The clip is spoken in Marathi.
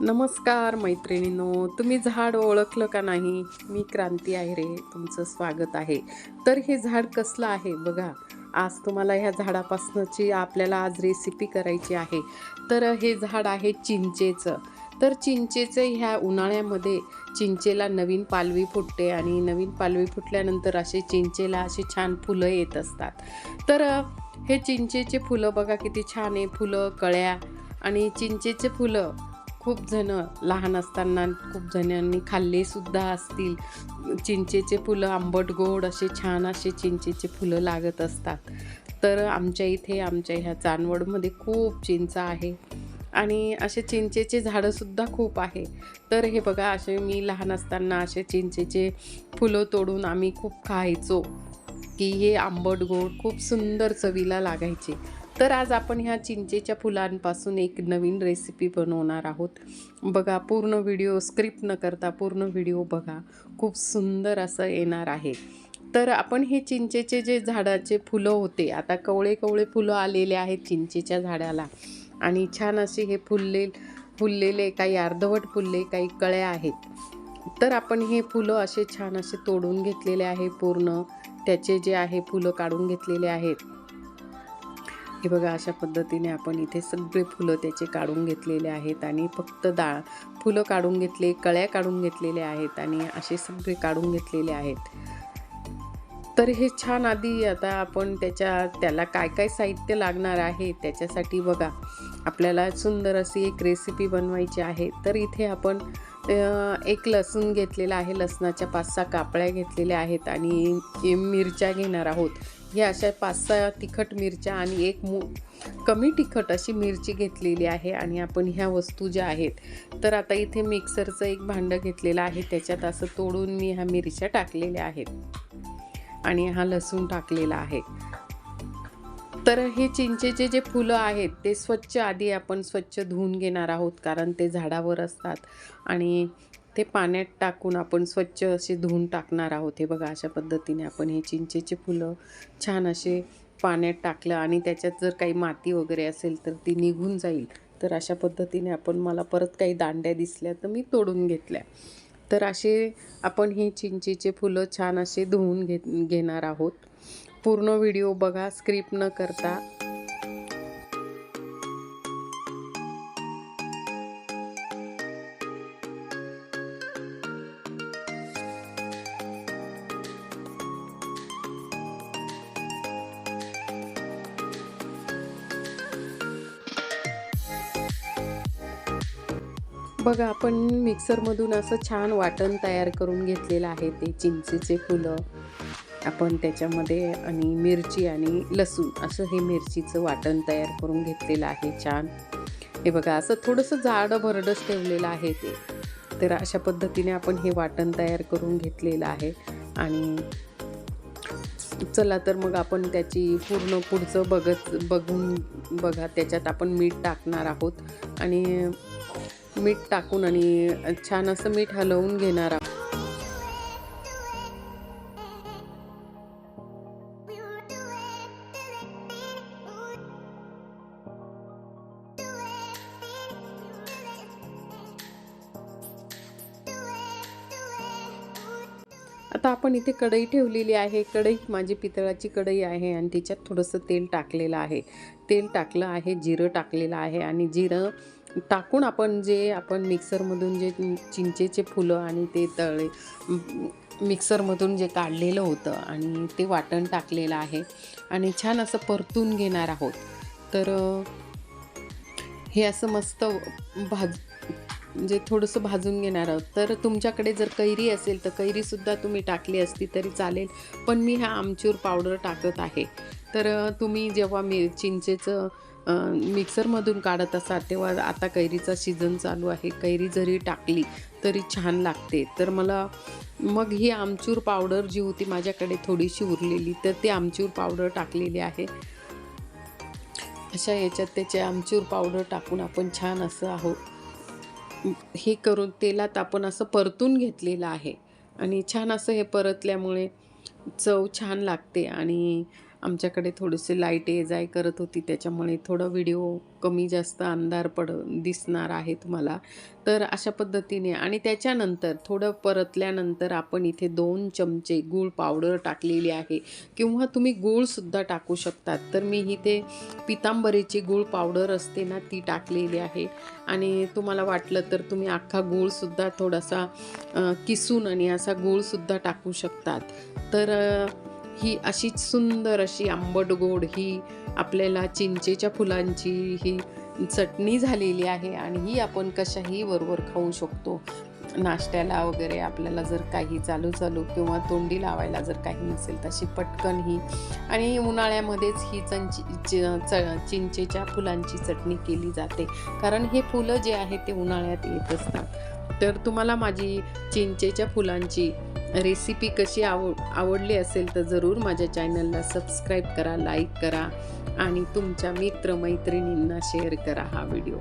नमस्कार मैत्रिणींनो तुम्ही झाड ओळखलं का नाही? मी क्रांती आहे रे तुमचं स्वागत आहे. तर हे झाड कसलं आहे बघा. आज तुम्हाला ह्या झाडापासूनची आपल्याला आज रेसिपी करायची आहे. तर हे झाड आहे चिंचेचं. तर चिंचेचं ह्या उन्हाळ्यामध्ये चिंचेला नवीन पालवी फुटते आणि नवीन पालवी फुटल्यानंतर असे चिंचेला असे छान फुलं येत असतात. तर हे चिंचेचे फुलं बघा किती छान आहे. फुलं कळ्या आणि चिंचेचे फुलं खूप जण लहान असताना खूप जणांनी खाल्ले सुद्धा असतील. चिंचेचे फुलं आंबट गोड असे छान असे चिंचेचे फुलं लागत असतात. तर आमच्या इथे आमच्या ह्या चांदवडमध्ये खूप चिंच आहे. आणि असे चिंचेचे झाडंसुद्धा खूप आहे. तर हे बघा असे मी लहान असताना असे चिंचेचे फुलं तोडून आम्ही खूप खायचो. की हे आंबट गोड खूप सुंदर चवीला लागायचे. तर आज आपण ह्या चिंचेच्या फुलांपासून एक नवीन रेसिपी बनवणार आहोत. बघा पूर्ण व्हिडिओ स्क्रिप्ट न करता पूर्ण व्हिडिओ बघा. खूप सुंदर असं येणार आहे. तर आपण हे चिंचेचे जे झाडाचे फुलं होते आता कवळे कवळे फुलं आलेले आहेत चिंचेच्या झाडाला. आणि छान असे हे फुलले फुललेले काही अर्धवट फुलले काही कळ्या आहेत. तर आपण हे फुलं असे छान असे तोडून घेतलेले आहे पूर्ण. त्याचे जे आहे फुलं काढून घेतलेले आहेत. हे बघा अशा पद्धतीने आपण इथे सगळे फुलं त्याचे काढून घेतलेले आहेत आणि फक्त डाळ फुलं काढून घेतले कळ्या काढून घेतलेले आहेत आणि असे सगळे काढून घेतलेले आहेत. तर हे छान आधी आता आपण त्याच्या त्याला काय काय साहित्य लागणार आहे त्याच्यासाठी बघा. आपल्याला सुंदर अशी एक रेसिपी बनवायची आहे. तर इथे आपण एक लसूण घेतलेला आहे. लसणाच्या पाच सहा कापड्या घेतलेल्या आहेत आणि मिरच्या घेणार आहोत. ह्या अशा पाच सहा तिखट मिरच्या आणि एक मू कमी तिखट अशी मिरची घेतलेली आहे आणि आपण ह्या वस्तू ज्या आहेत तर आता इथे मिक्सरचं एक भांडं घेतलेलं आहे त्याच्यात असं तोडून मी ह्या मिरच्या टाकलेल्या आहेत. आणि हा लसूण टाकलेला आहे. तर हे चिंचेचे जे फुलं आहेत ते स्वच्छ आधी आपण स्वच्छ धुवून घेणार आहोत कारण ते झाडावर असतात. आणि ते पाण्यात टाकून आपण स्वच्छ असे धुवून टाकणार आहोत. हे बघा अशा पद्धतीने आपण हे चिंचेचे फुलं छान असे पाण्यात टाकलं आणि त्याच्यात जर काही माती वगैरे असेल तर ती निघून जाईल. तर अशा पद्धतीने आपण मला परत काही दांड्या दिसल्या तर मी तोडून घेतल्या. तर असे आपण ही चिंचेचे फुलं छान असे धुवून घे घेणार आहोत. पूर्ण व्हिडिओ बघा स्क्रिप्ट न करता. बघा आपण मिक्सरमधून असं छान वाटण तयार करून घेतलेलं आहे ते चिंचेचे फुलं. आपण त्याच्यामध्ये आणि मिरची आणि लसूण असं हे मिरचीचं वाटण तयार करून घेतलेलं आहे छान. हे बघा असं थोडंसं जाडं भरडच ठेवलेलं आहे ते. तर अशा पद्धतीने आपण हे वाटण तयार करून घेतलेलं आहे. आणि चला तर मग आपण त्याची पूर्ण पुढचं बघत बघून बघा त्याच्यात आपण मीठ टाकणार आहोत. आणि मीठ टाकून आणि छान असं मीठ हलवून घेणार आहोत. आता आपण इथे कढई ठेवलेली आहे. कढई माझी पितळाची कढई आहे आणि त्याच्यात थोडंसं तेल टाकलेलं आहे. तेल टाकलं आहे जिरं टाकलेलं आहे आणि जिरं टाकून आपण जे आपण मिक्सरमधून जे चिंचेचे फुलं आणि ते तळे मिक्सरमधून जे काढलेलं होतं आणि ते वाटण टाकलेलं आहे आणि छान असं परतून घेणार आहोत. तर हे असं मस्त भाज म्हणजे थोडंसं भाजून घेणार आहोत. तर तुमच्याकडे जर कैरी असेल तर कैरीसुद्धा तुम्ही टाकली असती तरी चालेल पण मी हा आमचूर पावडर टाकत आहे. तर तुम्ही जेव्हा मी चिंचेचं मिक्सरमधून काढत असाल तेव्हा आता कैरीचा सीझन चालू आहे. कैरी जरी टाकली तरी छान लागते. तर मला मग ही आमचूर पावडर जी होती माझ्याकडे थोडीशी उरलेली तर ती आमचूर पावडर टाकलेली आहे. अशा याच्यात त्याचे आमचूर पावडर टाकून आपण छान असं आहोत. हे करून तेलात आपण असं परतून घेतलेलं आहे. आणि छान असं हे परतल्यामुळे चव छान लागते आणि आमच्याकडे थोडेसे लाइट ये जाय करत होती त्याच्यामुळे थोडं व्हिडिओ कमी जास्त अंधार पड दिसणार आहे तुम्हाला तर अशा पद्धतीने आणि त्याच्यानंतर थोडं परतल्यानंतर आपण इथे दोन चमचे गूळ पावडर टाकलेली आहे. किंवा तुम्ही गूळसुद्धा टाकू शकतात. तर मी इथे पितांबरीची गूळ पावडर असते ना ती टाकलेली आहे. आणि तुम्हाला वाटलं तर तुम्ही अख्खा गूळसुद्धा थोडासा किसून आणि असा गूळसुद्धा टाकू शकतात. तर ही अशीच सुंदर अशी आंबट गोड ही आपल्याला चिंचेच्या फुलांची ही चटणी झालेली आहे आणि ही आपण कशाही बरोबर खाऊ शकतो. नाश्त्याला वगैरे आपल्याला जर काही चालू चालू किंवा तोंडी लावायला जर काही नसेल तशी पटकन ही. आणि उन्हाळ्यामध्येच ही चंची चि- च- चिंचेच्या फुलांची चटणी केली जाते. कारण हे फुलं जे आहे ते उन्हाळ्यात येत असतात. तर तुम्हाला माझी चिंचेच्या फुलांची रेसिपी कशी आवड आवडली असेल तर जरूर माझ्या चॅनलला सबस्क्राईब करा लाईक करा आणि तुमच्या मित्रमैत्रिणींना शेअर करा हा व्हिडिओ.